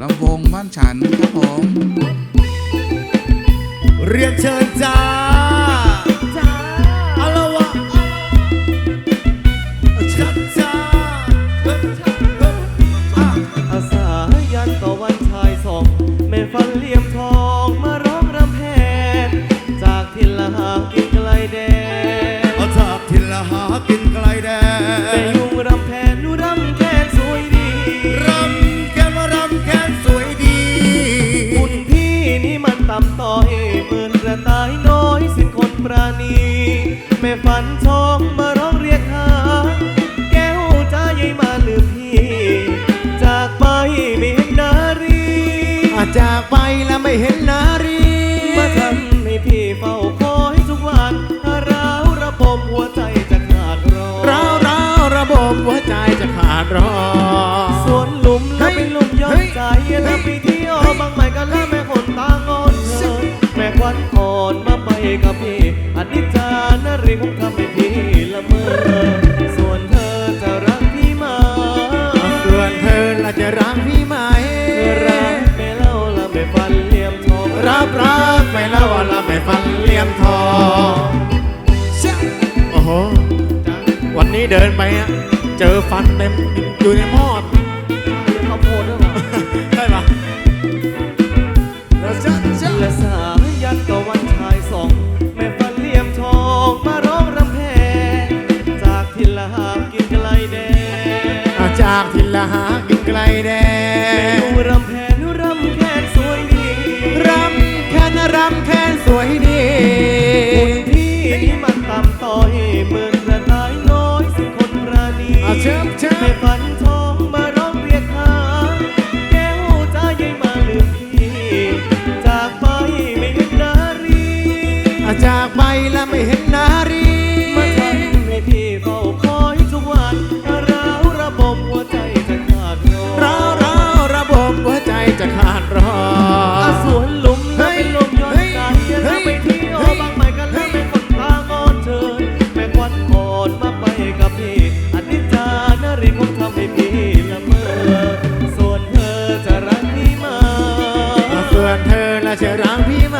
ลำวงบ้านฉันครับผม เรียนเชิญจ้า แม่ฝันทองมาร้องเรียกหา แก้วจ้าใหญ่มาลืมพี่ จากไปไม่เห็นนารีอาจากไปแล้วไม่เห็นนารี มาทำให้พี่เฝ้าคอยทุกวันร้าวระบมหัวใจจะขาดรอร้าวร้าวระบบหัวใจจะขาดรอสวนหลุมแล้วเป็นหลุมย้อนใจเฮ้ยถ้าไปเที่ยวบางใหม่กันแล้วแม่คนตางอนเธอแม่ควันอ่อนมาไปกับพี่อนิจจาน รีคงทำให้พี่ละเมอ ส่วนเธอจะรักพี่ไหมส่วนเธอละจะรักพี่ไหมรักไม่เล่าละไม่ฟันเหลี่ยมทองรับรักไม่เล่าละไม่ฟันเหลี่ยมทองโอ้โหวันนี้เดินไปอะเจอฟันเต็มอยู่ในหม้อ จากทิละหากินไกลแดนรำแพนรำแคนสวยดีรำแคนรำแคนสวยดีหุ่นพี่นี่มันต่ำต้อยเมือนกระตายน้อยสิคนราณีเชิมเชิแม่ฝันทองมาร้องเรียกหาแก้วจ้าใหญ่มาลืมพี่จากไปไม่เห็นนารีจากไปแล้วไม่เห็นนารี ดมาไปกับพี่อนิจจานารีคงทำให้พี่ละเมอส่วนเธอจะรักพี่มาส่วนเธอและจะรักพี่มา